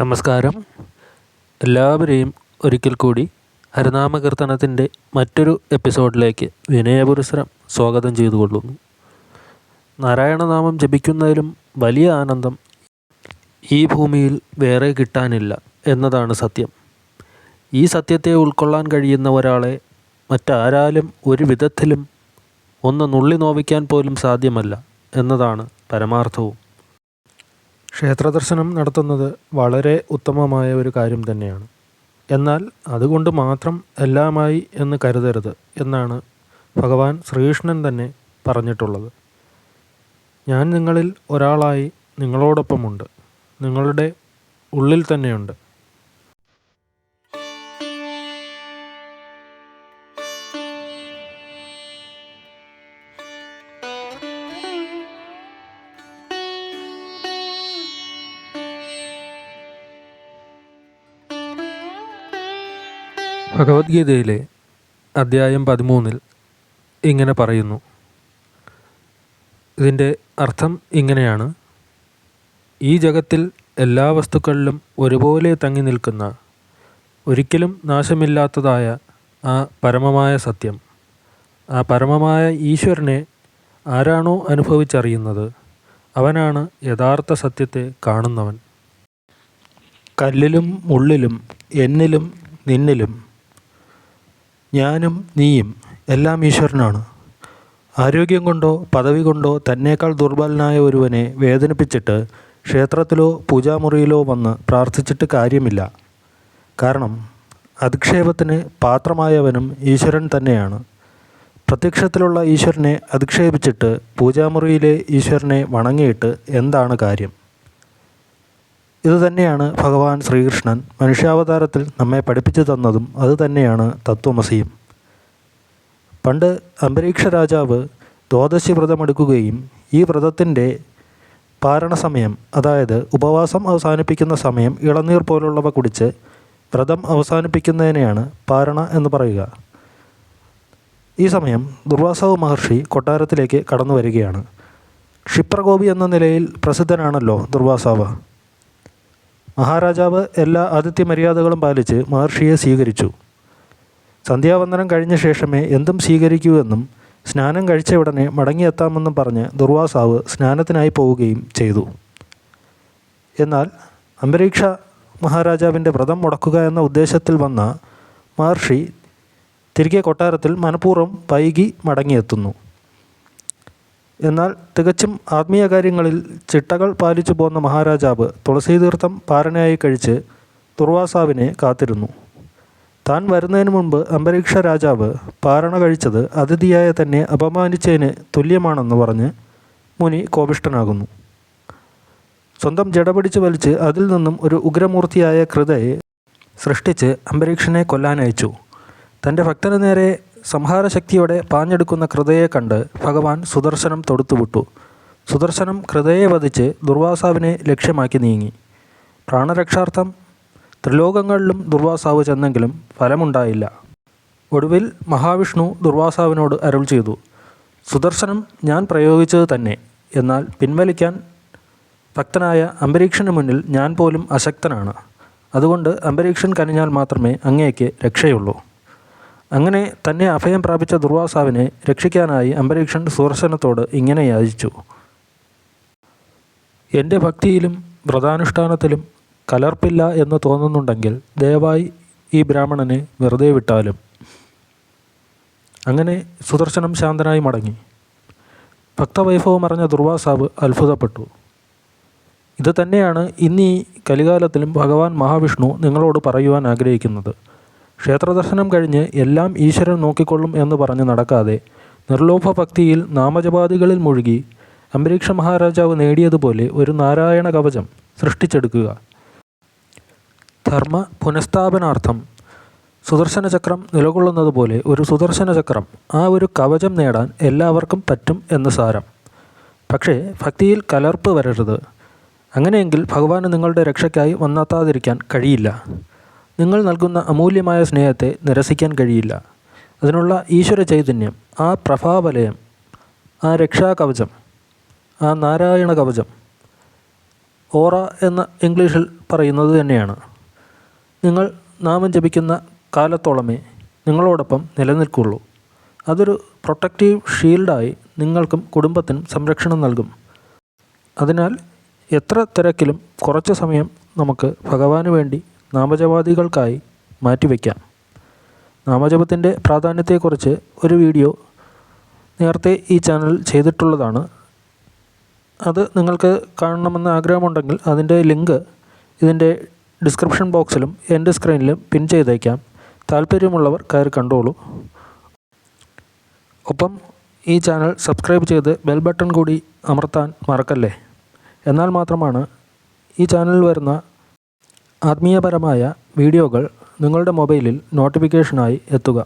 നമസ്കാരം. എല്ലാവരെയും ഒരിക്കൽ കൂടി ഹരിനാമകീർത്തനത്തിന്റെ മറ്റൊരു എപ്പിസോഡിലേക്ക് വിനയപുരസരം സ്വാഗതം ചെയ്തു കൊള്ളുന്നു നാരായണനാമം ജപിക്കുന്നതിലും വലിയ ആനന്ദം ഈ ഭൂമിയിൽ വേറെ കിട്ടാനില്ല എന്നതാണ് സത്യം. ഈ സത്യത്തെ ഉൾക്കൊള്ളാൻ കഴിയുന്ന ഒരാളെ മറ്റാരാലും ഒരു വിധത്തിലും ഒന്ന് നുള്ളി നോവിക്കാൻ പോലും സാധ്യമല്ല എന്നതാണ് പരമാർത്ഥവും. ക്ഷേത്രദർശനം നടത്തുന്നത് വളരെ ഉത്തമമായ ഒരു കാര്യം തന്നെയാണ്. എന്നാൽ അതുകൊണ്ട് മാത്രം എല്ലാമായി എന്ന് കരുതരുത് എന്നാണ് ഭഗവാൻ ശ്രീകൃഷ്ണൻ തന്നെ പറഞ്ഞിട്ടുള്ളത്. ഞാൻ നിങ്ങളിൽ ഒരാളായി നിങ്ങളോടൊപ്പമുണ്ട്. നിങ്ങളുടെ ഉള്ളിൽ തന്നെയുണ്ട്. ഭഗവത്ഗീതയിലെ അദ്ധ്യായം പതിമൂന്നിൽ ഇങ്ങനെ പറയുന്നു. ഇതിന്റെ അർത്ഥം ഇങ്ങനെയാണ്. ഈ ജഗത്തിൽ എല്ലാ വസ്തുക്കളിലും ഒരുപോലെ തങ്ങി നിൽക്കുന്ന ഒരിക്കലും നാശമില്ലാത്തതായ ആ പരമമായ സത്യം ആ പരമമായ ഈശ്വരനെ ആരാണോ അനുഭവിച്ചറിയുന്നത് അവനാണ് യഥാർത്ഥ സത്യത്തെ കാണുന്നവൻ. കല്ലിലും ഉള്ളിലും എന്നിലും നിന്നിലും ഞാനും നീയും എല്ലാം ഈശ്വരനാണ്. ആരോഗ്യം കൊണ്ടോ പദവി കൊണ്ടോ തന്നേക്കാൾ ദുർബലനായ ഒരുവനെ വേദനിപ്പിച്ചിട്ട് ക്ഷേത്രത്തിലോ പൂജാമുറിയിലോ വന്ന് പ്രാർത്ഥിച്ചിട്ട് കാര്യമില്ല. കാരണം അധിക്ഷേപത്തിന് പാത്രമായവനും ഈശ്വരൻ തന്നെയാണ്. പ്രത്യക്ഷത്തിലുള്ള ഈശ്വരനെ അധിക്ഷേപിച്ചിട്ട് പൂജാമുറിയിലെ ഈശ്വരനെ വണങ്ങിയിട്ട് എന്താണ് കാര്യം? ഇതുതന്നെയാണ് ഭഗവാൻ ശ്രീകൃഷ്ണൻ മനുഷ്യാവതാരത്തിൽ നമ്മെ പഠിപ്പിച്ചു തന്നതും അതുതന്നെയാണ് തത്വമസിയും പണ്ട് അന്തരീക്ഷ രാജാവ് ദ്വാദശി വ്രതമെടുക്കുകയും ഈ വ്രതത്തിന്റെ പാരണ സമയം അതായത് ഉപവാസം അവസാനിപ്പിക്കുന്ന സമയം ഇളനീർ പോലുള്ളവ കുടിച്ച് വ്രതം അവസാനിപ്പിക്കുന്നതിനെയാണ് പാരണ എന്ന് പറയുക. ഈ സമയം ദുർവാസവ് മഹർഷി കൊട്ടാരത്തിലേക്ക് കടന്നു വരികയാണ്. ക്ഷിപ്രകോപി എന്ന നിലയിൽ പ്രസിദ്ധനാണല്ലോ ദുർവാസാവ്. മഹാരാജാവ് എല്ലാ ആതിഥ്യ മര്യാദകളും പാലിച്ച് മഹർഷിയെ സ്വീകരിച്ചു. സന്ധ്യാവന്ദനം കഴിഞ്ഞ ശേഷമേ എന്തും സ്വീകരിക്കൂ എന്നും സ്നാനം കഴിച്ച ഉടനെ മടങ്ങിയെത്താമെന്നും പറഞ്ഞ് ദുർവാസാവ് സ്നാനത്തിനായി പോവുകയും ചെയ്തു. എന്നാൽ അന്തരീക്ഷ മഹാരാജാവിന്റെ വ്രതം മുടക്കുക എന്ന ഉദ്ദേശത്തിൽ വന്ന മഹർഷി തിരികെ കൊട്ടാരത്തിൽ മനഃപൂർവം വൈകി മടങ്ങിയെത്തുന്നു. എന്നാൽ തികച്ചും ആത്മീയ കാര്യങ്ങളിൽ ചിട്ടകൾ പാലിച്ചു പോന്ന മഹാരാജാവ് തുളസീതീർത്ഥം പാരണയായി കഴിച്ച് തുർവാസാവിനെ കാത്തിരുന്നു. താൻ വരുന്നതിന് മുൻപ് അംബരീക്ഷ രാജാവ് പാരണ കഴിച്ചത് അതിഥിയായ തന്നെ അപമാനിച്ചതിന് തുല്യമാണെന്ന് പറഞ്ഞ് മുനി കോപിഷ്ടനാകുന്നു സ്വന്തം ജടപിടിച്ച് വലിച്ച് അതിൽ നിന്നും ഒരു ഉഗ്രമൂർത്തിയായ കൃതയെ സൃഷ്ടിച്ച് അംബരീക്ഷനെ കൊല്ലാനയച്ചു തന്റെ ഭക്തന് നേരെ സംഹാരശക്തിയോടെ പാഞ്ഞെടുക്കുന്ന കൃതയെ കണ്ട് ഭഗവാൻ സുദർശനം തൊടുത്തുവിട്ടു. സുദർശനം കൃതയെ വധിച്ച് ദുർവാസാവിനെ ലക്ഷ്യമാക്കി നീങ്ങി. പ്രാണരക്ഷാർത്ഥം ത്രിലോകങ്ങളിലും ദുർവാസാവ് ചെന്നെങ്കിലും ഫലമുണ്ടായില്ല. ഒടുവിൽ മഹാവിഷ്ണു ദുർവാസാവിനോട് അരുൾ ചെയ്തു. സുദർശനം ഞാൻ പ്രയോഗിച്ചത് തന്നെ. എന്നാൽ പിൻവലിക്കാൻ ഭക്തനായ അംബരീക്ഷന് മുന്നിൽ ഞാൻ പോലും അശക്തനാണ്. അതുകൊണ്ട് അംബരീക്ഷൻ കനിഞ്ഞാൽ മാത്രമേ അങ്ങേക്ക് രക്ഷയുള്ളൂ. അങ്ങനെ തന്നെ അഭയം പ്രാപിച്ച ദുർവാസാവിനെ രക്ഷിക്കാനായി അംബരീക്ഷൻ സുദർശനത്തോട് ഇങ്ങനെ യാചിച്ചു. എന്റെ ഭക്തിയിലും വ്രതാനുഷ്ഠാനത്തിലും കലർപ്പില്ല എന്ന് തോന്നുന്നുണ്ടെങ്കിൽ ദയവായി ഈ ബ്രാഹ്മണനെ വെറുതെ വിട്ടാലും. അങ്ങനെ സുദർശനം ശാന്തനായി മടങ്ങി. ഭക്തവൈഭവം അറിഞ്ഞ ദുർവാസാവ് അത്ഭുതപ്പെട്ടു. ഇത് തന്നെയാണ് ഇന്നീ കലികാലത്തിലും ഭഗവാൻ മഹാവിഷ്ണു നിങ്ങളോട് പറയുവാൻ ആഗ്രഹിക്കുന്നത്. ക്ഷേത്രദർശനം കഴിഞ്ഞ് എല്ലാം ഈശ്വരൻ നോക്കിക്കൊള്ളും എന്ന് പറഞ്ഞ് നടക്കാതെ നിർലോഭ ഭക്തിയിൽ നാമജപാദികളിൽ മുഴുകി അംബരീക്ഷ മഹാരാജാവ് നേടിയതുപോലെ ഒരു നാരായണ കവചം സൃഷ്ടിച്ചെടുക്കുക. ധർമ്മ പുനഃസ്ഥാപനാർത്ഥം. സുദർശന ചക്രം നിലകൊള്ളുന്നത് പോലെ ഒരു സുദർശന ചക്രം ആ ഒരു കവചം നേടാൻ എല്ലാവർക്കും പറ്റും എന്ന് സാരം. പക്ഷേ ഭക്തിയിൽ കലർപ്പ് വരരുത്. അങ്ങനെയെങ്കിൽ ഭഗവാന് നിങ്ങളുടെ രക്ഷയ്ക്കായി വന്നെത്താതിരിക്കാൻ കഴിയില്ല. നിങ്ങൾ നൽകുന്ന അമൂല്യമായ സ്നേഹത്തെ നിരസിക്കാൻ കഴിയില്ല. അതിനുള്ള ഈശ്വര ചൈതന്യം ആ പ്രഭാവലയം ആ രക്ഷാകവചം ആ നാരായണ കവചം ഓറ എന്ന ഇംഗ്ലീഷിൽ പറയുന്നത് തന്നെയാണ്. നിങ്ങൾ നാമം ജപിക്കുന്ന കാലത്തോളമേ നിങ്ങളോടൊപ്പം നിലനിൽക്കുള്ളൂ. അതൊരു പ്രൊട്ടക്റ്റീവ് ഷീൽഡായി നിങ്ങൾക്കും കുടുംബത്തിനും സംരക്ഷണം നൽകും. അതിനാൽ എത്ര തിരക്കിലും കുറച്ച് സമയം നമുക്ക് ഭഗവാന് വേണ്ടി നാമജപാദികൾക്കായി മാറ്റിവെക്കാം നാമജപത്തിന്റെ പ്രാധാന്യത്തെക്കുറിച്ച് ഒരു വീഡിയോ നേരത്തെ ഈ ചാനൽ ചെയ്തിട്ടുള്ളതാണ്. അത് നിങ്ങൾക്ക് കാണണമെന്ന് ആഗ്രഹമുണ്ടെങ്കിൽ അതിന്റെ ലിങ്ക് ഇതിന്റെ ഡിസ്ക്രിപ്ഷൻ ബോക്സിലും എന്റെ സ്ക്രീനിലും പിൻ ചെയ്തേക്കാം. താല്പര്യമുള്ളവർ കയറി കണ്ടോളൂ. ഒപ്പം ഈ ചാനൽ സബ്സ്ക്രൈബ് ചെയ്ത് ബെൽ ബട്ടൺ കൂടി അമർത്താൻ മറക്കല്ലേ? എന്നാൽ മാത്രമാണ് ഈ ചാനലിൽ വരുന്ന ആത്മീയപരമായ വീഡിയോകൾ നിങ്ങളുടെ മൊബൈലിൽ നോട്ടിഫിക്കേഷനായി എത്തുക.